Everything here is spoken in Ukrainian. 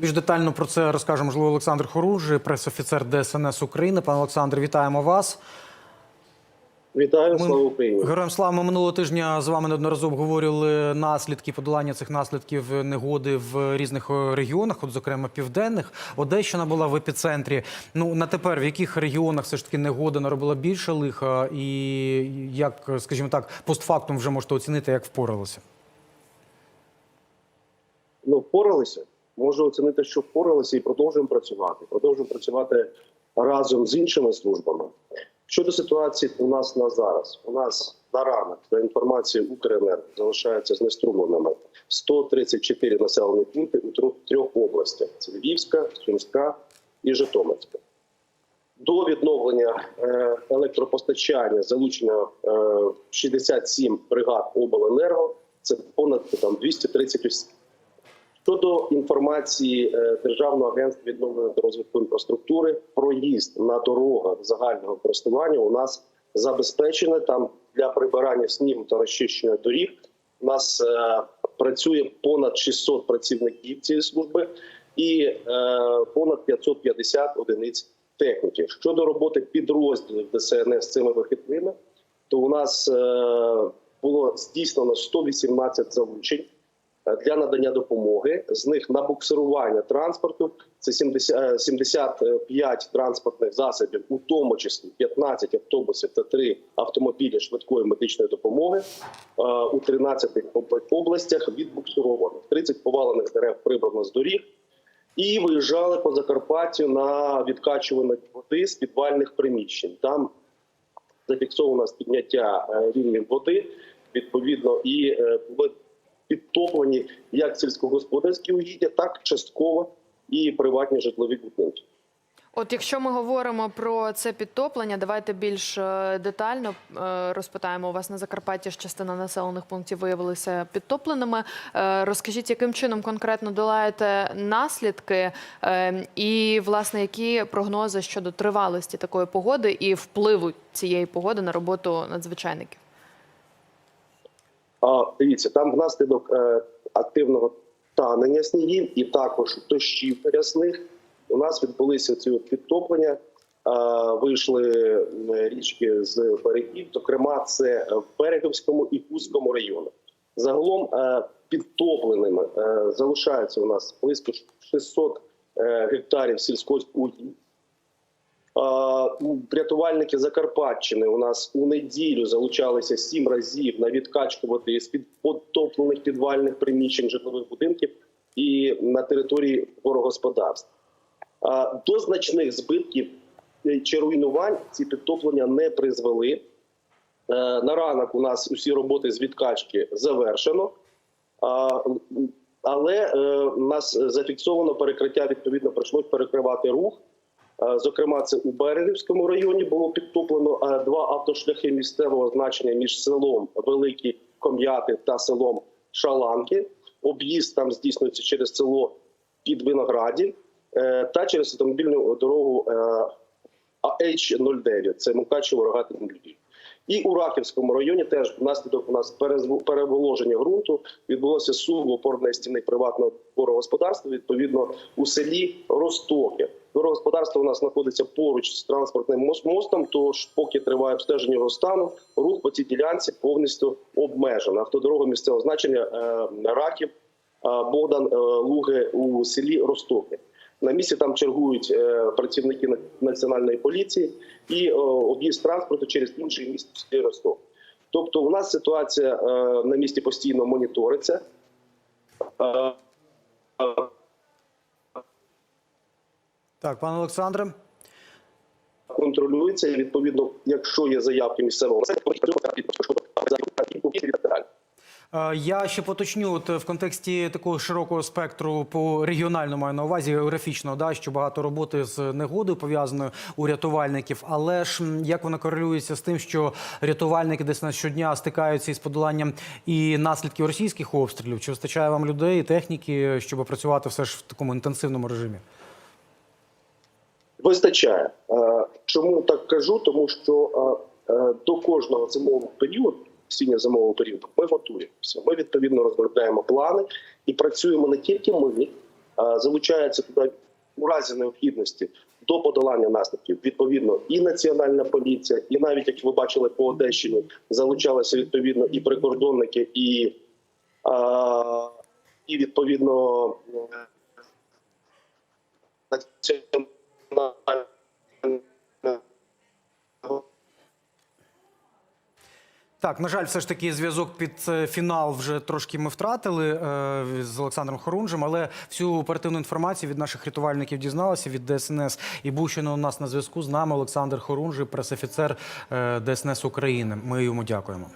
Більш детально про це розкаже можливо Олександр Хоружий, пресофіцер ДСНС України. Пане Олександр, вітаємо вас. Вітаю, Ми- слава Україні. Героям слава. Ми минулого тижня з вами неодноразово обговорювали наслідки подолання цих наслідків негоди в різних е, регіонах, от зокрема південних. Одещина була в епіцентрі. Ну на тепер в яких регіонах все ж таки негода наробила більше лиха, і як, скажімо так, постфактум вже можете оцінити, як впоралися. Ну, впоралися. Можу оцінити, що впоралися, і продовжуємо працювати. Продовжуємо працювати разом з іншими службами. Щодо ситуації у нас на зараз, у нас на ранок за інформацією Укренерго залишаються знеструмленими 134 населені пункти у трьох, областях: це Львівська, Сумська і Житомирська. До відновлення е, електропостачання залучено е, 67 бригад обленерго. Це понад там 230 осіб. Щодо інформації е, Державного агентства відновлення та розвитку інфраструктури, проїзд на дорогах загального користування у нас забезпечений. Там для прибирання снігу та розчищення доріг у нас е, працює понад 600 працівників цієї служби і е, понад 550 одиниць техніки. Щодо роботи підрозділів ДСНС цими вихідними, то у нас е, було здійснено 118 залучень для надання допомоги. З них на буксирування транспорту це 70, е, 75 транспортних засобів, у тому числі 15 автобусів та 3 автомобілі швидкої медичної допомоги е, у 13 об- областях відбуксировано. 30 повалених дерев прибрано з доріг. І виїжджали по Закарпаттю на відкачування води з підвальних приміщень. Там зафіксовано підняття е, рівнів води, відповідно, і е, були підтоплені як сільськогосподарські угіддя, так частково і приватні житлові будинки. От якщо ми говоримо про це підтоплення, давайте більш е, детально е, розпитаємо. У вас на Закарпатті ж частина населених пунктів виявилися підтопленими. Е, Розкажіть, яким чином конкретно долаєте наслідки, і власне які прогнози щодо тривалості такої погоди і впливу цієї погоди на роботу надзвичайників? А дивіться, там внаслідок е, активного танення снігів і також дощів рясних у нас відбулися ці от підтоплення. Вийшли е, річки з берегів. Зокрема, це в Берегівському і Кузькому районах. Загалом е, підтопленими залишається у нас близько 600 е, гектарів ну, Рятувальники Закарпатщини у нас у неділю залучалися сім разів на відкачку води з під потоплених підвальних приміщень житлових будинків і на території горогосподарств. До значних збитків е, чи руйнувань ці підтоплення не призвели. Е, На ранок у нас усі роботи з відкачки завершено. Але е, нас зафіксовано перекриття, відповідно, прийшлось перекривати рух. Е, Зокрема, це у Берегівському районі було підтоплено е, два автошляхи місцевого значення між селом Великі Ком'яти та селом Шаланки. Об'їзд там здійснюється через село під Виноградів е, та через автомобільну дорогу H09. Це Мукачево рогатий Львів. І у Раківському районі теж внаслідок у нас переволоження ґрунту відбулося сув опорної стіни приватного господарства. Відповідно, у селі Ростоки. Господарство у нас знаходиться поруч з транспортним мос- мостом. Тож, поки триває обстеження його стану, рух по цій ділянці повністю обмежено. Автодорога місцевого значення е, Раків е, Богдан е, Луги у селі Ростоки. На місці там чергують е, працівники національної поліції і е, об'їзд транспорту через інший міст Ростов. Тобто, у нас ситуація е, на місці постійно моніториться. Так, пане Олександре. контролюється і відповідно, якщо є заявки місцевого населення, то і так далі. Е, Я ще поточню от в контексті такого широкого спектру по регіональному маю на увазі географічно, да, що багато роботи з негодою пов'язаною у рятувальників. Але ж як вона корелюється з тим, що рятувальники десь на щодня стикаються із подоланням і наслідків російських обстрілів? Чи вистачає вам людей і техніки, щоб працювати все ж в такому інтенсивному режимі? Вистачає. Е, Чому так кажу? Тому що е, е, до кожного зимового періоду, осінньо-зимового періоду, ми готуємося. Ми відповідно розробляємо плани і працюємо не тільки ми, залучається туди у разі необхідності до подолання наслідків. Відповідно, і національна поліція, і навіть як ви бачили по Одещині, залучалися відповідно і прикордонники, і, а, і відповідно національна Так, на жаль, все ж таки зв'язок під е, фінал вже трошки ми втратили е, з Олександром Хорунжем, але всю оперативну інформацію від наших рятувальників дізналася від ДСНС. І був ще у нас на зв'язку з нами Олександр Хорунжий, пресофіцер е, ДСНС України. Ми йому дякуємо.